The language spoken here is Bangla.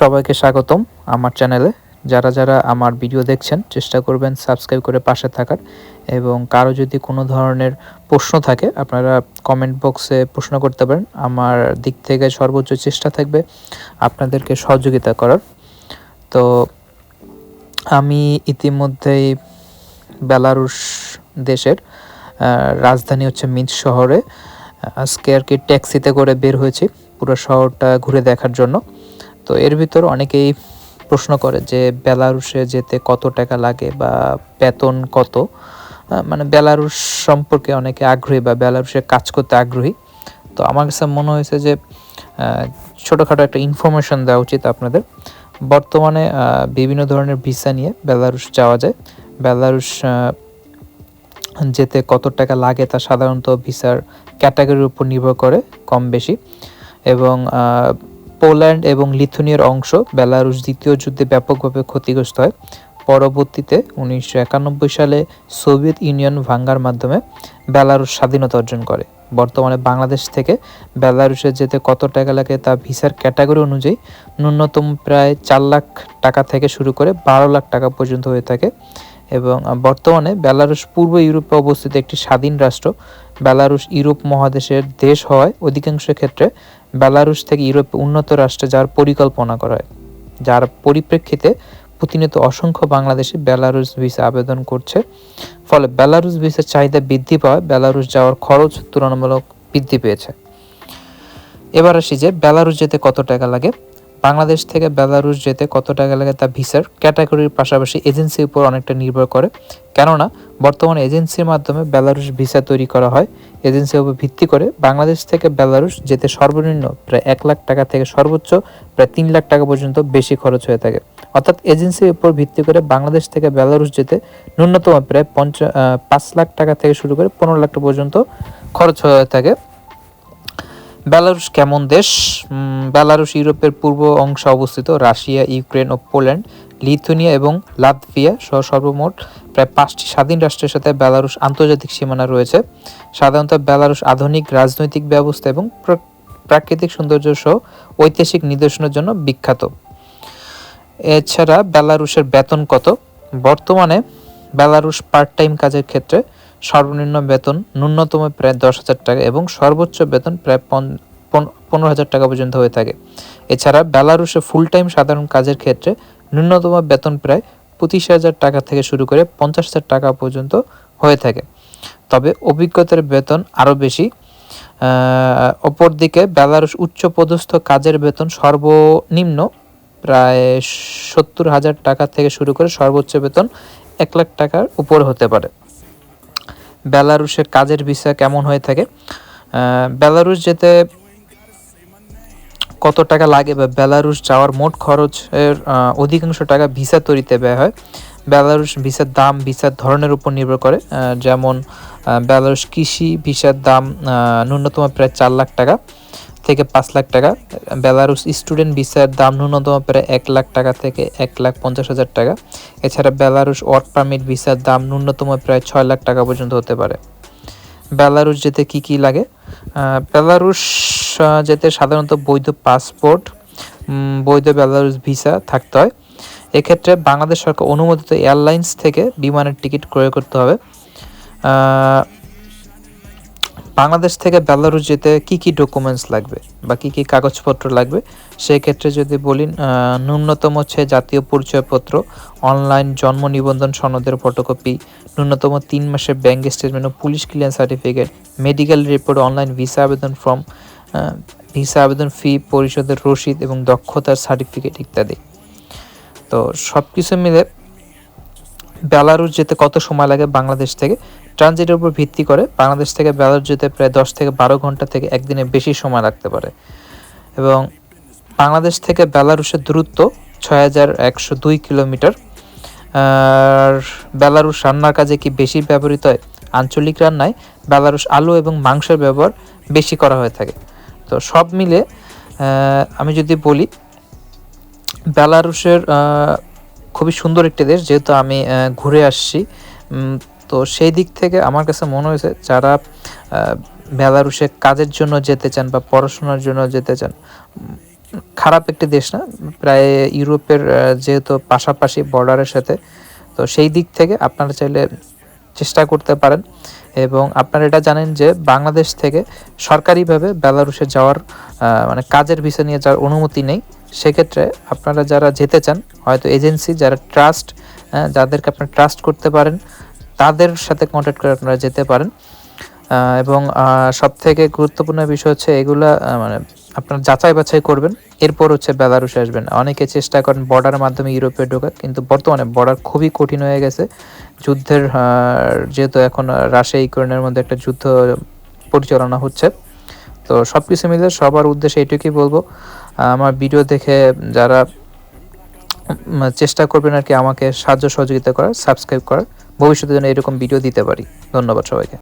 সবাইকে স্বাগতম আমার চ্যানেলে। যারা যারা আমার ভিডিও দেখছেন, চেষ্টা করবেন সাবস্ক্রাইব করে পাশে থাকার এবং কারও যদি কোনো ধরনের প্রশ্ন থাকে, আপনারা কমেন্ট বক্সে প্রশ্ন করতে পারেন। আমার দিক থেকে সর্বোচ্চ চেষ্টা থাকবে আপনাদেরকে সহযোগিতা করার। তো আমি ইতিমধ্যেই বেলারুশ দেশের রাজধানী হচ্ছে মিন্স শহরে। আজকে আর কি ট্যাক্সিতে করে বের হয়েছি পুরো শহরটা ঘুরে দেখার জন্য। তো এর ভিতর অনেকেই প্রশ্ন করে যে বেলারুশে যেতে কত টাকা লাগে বা বেতন কত? মানে বেলারুশ সম্পর্কে অনেকে আগ্রহী বা বেলারুশে কাজ করতে আগ্রহী। তো আমার কাছে মনে হয়েছে যে ছোটোখাটো একটা ইনফরমেশন দেওয়া উচিত আপনাদের। বর্তমানে বিভিন্ন ধরনের ভিসা নিয়ে বেলারুশ যাওয়া যায়। বেলারুশ যেতে কত টাকা লাগে তা সাধারণত ভিসার ক্যাটাগরির উপর নির্ভর করে কম বেশি। এবং পোল্যান্ড এবং লিথুনিয়ার অংশ বেলারুশ দ্বিতীয় যুদ্ধে ব্যাপকভাবে ক্ষতিগ্রস্ত হয়। পরবর্তীতে উনিশশো একানব্বই সালে সোভিয়েত ইউনিয়ন ভাঙ্গার মাধ্যমে বেলারুশ স্বাধীনতা অর্জন করে। বর্তমানে বাংলাদেশ থেকে বেলারুশে যেতে কত টাকা লাগে তা ভিসার ক্যাটাগরি অনুযায়ী ন্যূনতম প্রায় চার লাখ টাকা থেকে শুরু করে বারো লাখ টাকা পর্যন্ত হয়ে থাকে এবং বর্তমানে বেলারুশ পূর্ব ইউরোপে অবস্থিত একটি স্বাধীন রাষ্ট্র। বেলারুশ ইউরোপ মহাদেশের দেশ হওয়ায় অধিকাংশ ক্ষেত্রে বেলারুশ থেকে ইউরোপে উন্নত রাষ্ট্রে যাওয়ার পরিকল্পনা করা হয়, যার পরিপ্রেক্ষিতে প্রতিনিয়ত অসংখ্য বাংলাদেশি বেলারুশ ভিসা আবেদন করছে। ফলে বেলারুশ ভিসার চাহিদা বৃদ্ধি পাওয়ায় বেলারুশ যাওয়ার খরচ তুলনামূলক বৃদ্ধি পেয়েছে। এবার আসি যে বেলারুশ যেতে কত টাকা লাগে? বাংলাদেশ থেকে বেলারুশ যেতে কত টাকা লাগে তা ভিসার ক্যাটাগরির পাশাপাশি এজেন্সির উপর অনেকটা নির্ভর করে। কেননা, বর্তমানে এজেন্সির মাধ্যমে বেলারুশ ভিসা তৈরি করা হয়। এজেন্সির উপর ভিত্তি করে বাংলাদেশ থেকে বেলারুশ যেতে সর্বনিম্ন প্রায় এক লাখ টাকা থেকে সর্বোচ্চ প্রায় তিন লাখ টাকা পর্যন্ত বেশি খরচ হয়ে থাকে। অর্থাৎ এজেন্সির উপর ভিত্তি করে বাংলাদেশ থেকে বেলারুশ যেতে ন্যূনতম প্রায় পঞ্চা পাঁচ লাখ টাকা থেকে শুরু করে পনেরো লাখ টাকা পর্যন্ত খরচ হয়ে থাকে। বেলারুশ কেমন দেশ? বেলারুশ ইউরোপের পূর্ব অংশে অবস্থিত রাশিয়া, ইউক্রেন ও পোল্যান্ড, লিথুনিয়া এবং লাতভিয়া সহ সর্বমোট প্রায় পাঁচটি স্বাধীন রাষ্ট্রের সাথে বেলারুশ আন্তর্জাতিক সীমানা রয়েছে। সাধারণত বেলারুশ আধুনিক রাজনৈতিক ব্যবস্থা এবং প্রাকৃতিক সৌন্দর্য সহ ঐতিহাসিক নিদর্শনের জন্য বিখ্যাত। এছাড়া বেলারুশের বেতন কত? বর্তমানে বেলারুশ পার্ট টাইম কাজের ক্ষেত্রে সর্বনিম্ন বেতন ন্যূনতম প্রায় দশ হাজার টাকা এবং সর্বোচ্চ বেতন প্রায় পন- পন- পনেরো হাজার টাকা পর্যন্ত হয়ে থাকে। এছাড়া বেলারুশে ফুল টাইম সাধারণ কাজের ক্ষেত্রে ন্যূনতম বেতন প্রায় পঁচিশ হাজার টাকা থেকে শুরু করে পঞ্চাশ হাজার টাকা পর্যন্ত হয়ে থাকে। তবে অভিজ্ঞতার বেতন আরও বেশি। অপরদিকে বেলারুশ উচ্চ পদস্থ কাজের বেতন সর্বনিম্ন প্রায় সত্তর হাজার টাকা থেকে শুরু করে সর্বোচ্চ বেতন এক লাখ টাকার উপর হতে পারে। বেলারুশের কাজের ভিসা কেমন হয়ে থাকে? বেলারুস যেতে কত টাকা লাগে বা বেলারুশ যাওয়ার মোট খরচের অধিকাংশ টাকা ভিসা তৈরিতে ব্যয় হয়। বেলারুশ ভিসার দাম ভিসার ধরনের উপর নির্ভর করে। যেমন বেলারুস কৃষি ভিসার দাম ন্যূনতম প্রায় চার লাখ টাকা। থেকে পাঁচ লাখ টাকা বেলারুস স্টুডেন্ট ভিসার দাম ন্যূনতম প্রায় এক লাখ টাকা থেকে এক লাখ পঞ্চাশ হাজার টাকা। এছাড়া বেলারুশ ওয়ার্ক পারমিট ভিসার দাম ন্যূনতম প্রায় ছয় লাখ টাকা পর্যন্ত হতে পারে। বেলারুস যেতে কি কি লাগে? বেলারুস যেতে সাধারণত বৈধ পাসপোর্ট বৈধ বেলারুস ভিসা থাকতে হয়। এক্ষেত্রে বাংলাদেশ সরকার অনুমোদিত এয়ারলাইন্স থেকে বিমানের টিকিট ক্রয় করতে হবে। বাংলাদেশ থেকে বেলারুশ যেতে কি কি ডকুমেন্টস লাগবে বা কি কি কাগজপত্র লাগবে? সেই ক্ষেত্রে যদি বলি ন্যূনতম হচ্ছে জাতীয় পরিচয়পত্র অনলাইন জন্ম নিবন্ধন সনদের ফটোকপি ন্যূনতম তিন মাসের ব্যাংক স্টেটমেন্ট ও police clear certificate medical report online visa আবেদন ফর্ম ভিসা আবেদন ফি পরিশোধের রসিদ এবং দক্ষতার সার্টিফিকেট ইত্যাদি। তো সব কিছু মিলে বেলারুশ যেতে কত সময় লাগে বাংলাদেশ থেকে? ট্রানজিটের উপর ভিত্তি করে বাংলাদেশ থেকে বেলারুশ যেতে প্রায় দশ থেকে বারো ঘণ্টা থেকে একদিনে বেশি সময় লাগতে পারে। এবং বাংলাদেশ থেকে বেলারুশের দূরত্ব ছয় হাজার একশো দুই কিলোমিটার। আর বেলারুশ রান্নার কাজে কি বেশি ব্যবহৃত হয়? আঞ্চলিক রান্নায় বেলারুশ আলু এবং মাংসের ব্যবহার বেশি করা হয়ে থাকে। তো সব মিলে আমি যদি বলি, বেলারুশের খুবই সুন্দর একটি দেশ। যেহেতু আমি ঘুরে আসছি তো সেই দিক থেকে আমার কাছে মনে হয়েছে যারা বেলারুশে কাজের জন্য যেতে চান বা পড়াশোনার জন্য যেতে চান খারাপ একটি দেশ না, প্রায় ইউরোপের যেহেতু পাশাপাশি বর্ডারের সাথে, তো সেই দিক থেকে আপনারা চাইলে চেষ্টা করতে পারেন এবং আপনারা এটা জানেন যে বাংলাদেশ থেকে সরকারিভাবে বেলারুশে যাওয়ার মানে কাজের ভিসা নিয়ে যাওয়ার অনুমতি নেই। সেক্ষেত্রে আপনারা যারা যেতে চান, হয়তো এজেন্সি, যারা ট্রাস্ট যাদেরকে আপনারা ট্রাস্ট করতে পারেন তাদের সাথে কন্ট্যাক্ট করে আপনারা যেতে পারেন। এবং সব থেকে গুরুত্বপূর্ণ বিষয় হচ্ছে এগুলা মানে আপনার যাচাই বাছাই করবেন। এরপর হচ্ছে বেলারুশে আসবেন। অনেকে চেষ্টা করেন বর্ডারের মাধ্যমে ইউরোপে ঢোকার, কিন্তু বর্তমানে বর্ডার খুবই কঠিন হয়ে গেছে। যুদ্ধের যেহেতু এখন রাশিয়া ইউক্রেনের মধ্যে একটা যুদ্ধ পরিচালনা হচ্ছে। তো সব কিছু মিলে সবার উদ্দেশ্যে এইটুকুই বলব, আমার ভিডিও দেখে যারা চেষ্টা করবেন আর কি আমাকে সাহায্য সহযোগিতা করার সাবস্ক্রাইব করার। ভবিষ্যতে যেন এরকম ভিডিও দিতে পারি। ধন্যবাদ সবাইকে।